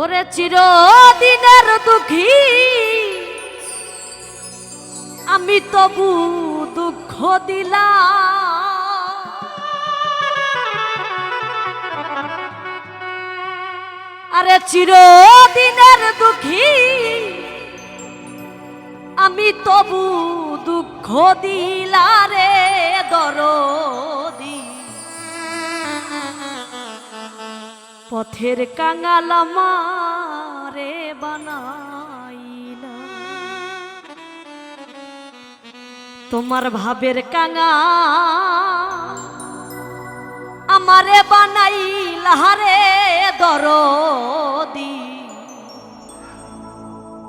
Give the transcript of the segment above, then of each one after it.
ওরে চিরদিনের দুঃখী। আমি তবু দুঃখ দিলাম। আরে চিরদিনের দুঃখী। আমি তবু দুঃখ দিলারে দরদি। পথের কাঙাল আমারে বানাইলা। তোমার ভাবের কাঙা আমারে বানাইলা রে দরদি।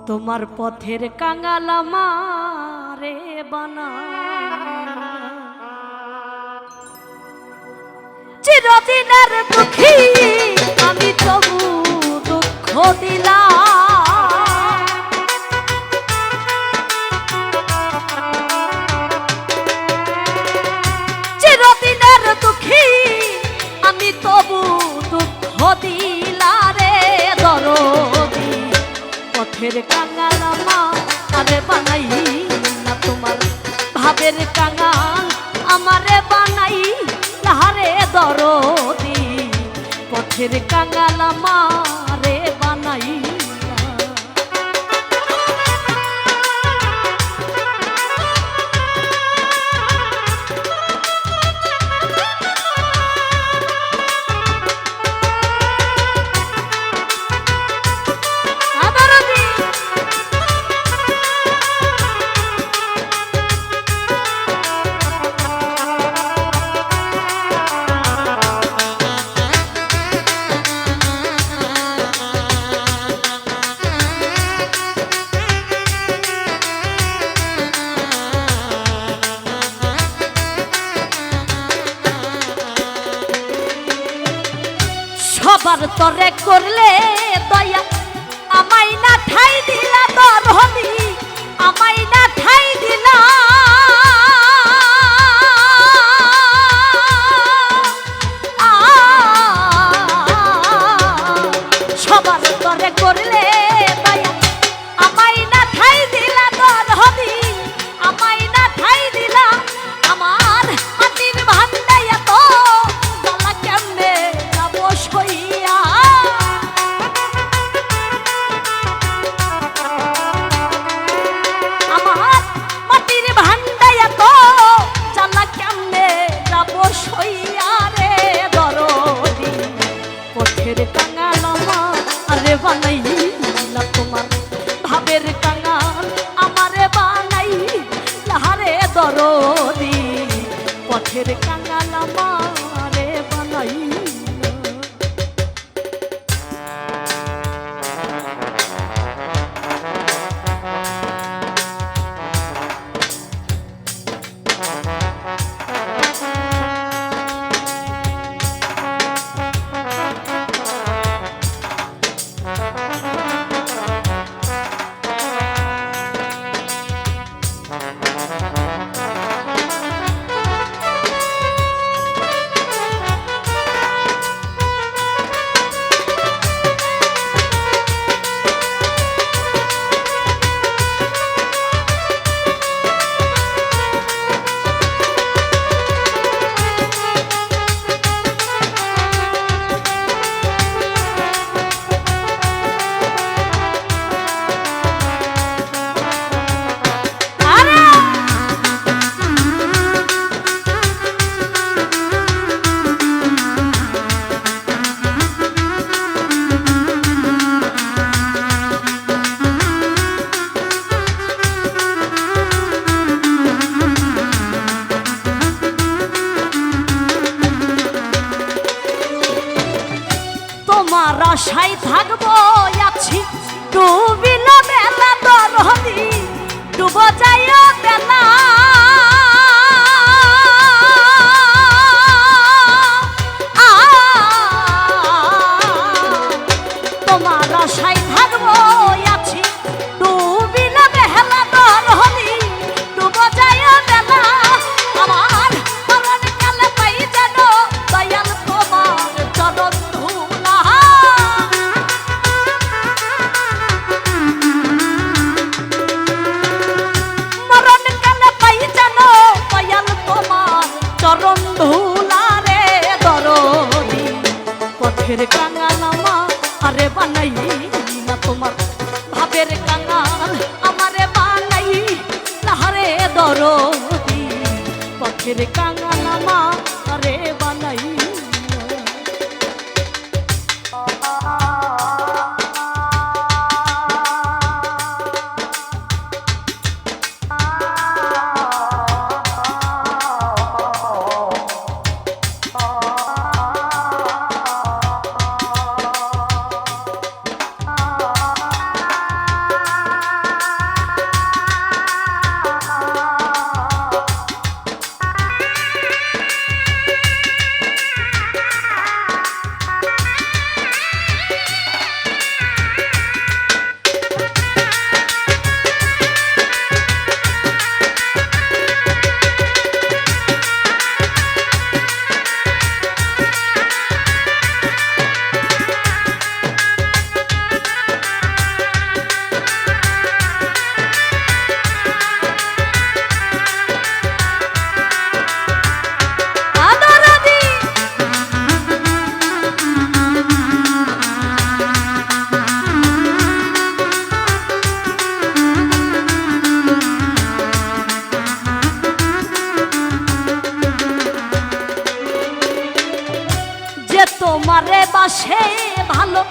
তোমার পথের কাঙাল আমারে বানাইলা। চিরদিনের দুঃখী আমি তবু দুঃখ দিলাম। চিরদিনের দুঃখী আমি তবু দুঃখ দিলারে দরদি। পথের কাঙাল আমারে বানাই না তোমার, ভাবের কাঙাল আমারে বানাই লাহারে দরদি পথের কাঙাল মারে বানাই সবার তরে করলে দয়া। আমাই না ঠাই দিলা তোর হলি আমাই আরে বানাই তোমার। ভাবের কাঙাল আমারে বানাই লাহারে দরদি পথের কাঙাল আশায় থাকব আছি। ডুবিল বেলা দরহদি ডুব যাইও বেলা। ভাবের কাঙাল আমারে বানাই লাহারে দরদি। পথের কাঙাল আমা তোমারে বাসে ভালো।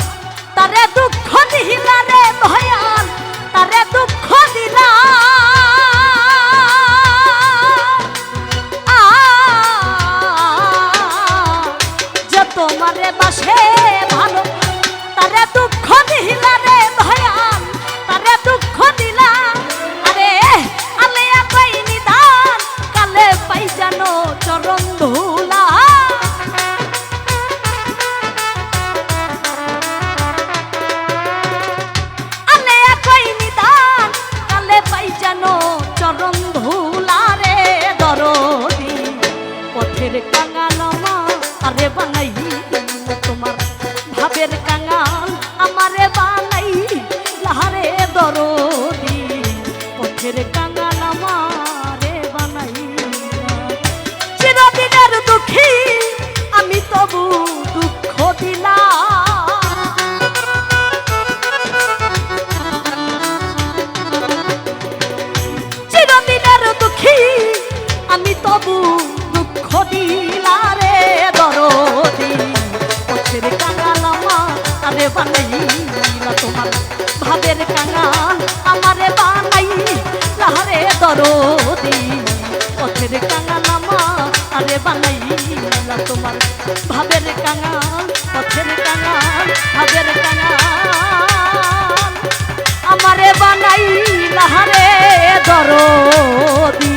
তারে দুঃখ দিলা রে ভয়াল তারে দুঃখ দিলা। যে তোমারে বাসে পথের পথের কাঙাল আমার আরে বানাইলা তোমার। ভাবের কাঙাল পথের কাঙাল ভাবের কাঙাল আমারে বানাই লাহারে দরদি।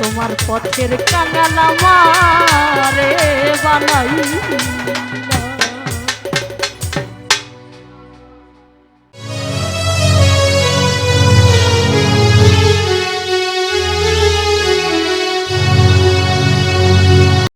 তোমার পথের কাঙাল আমারে বানাই।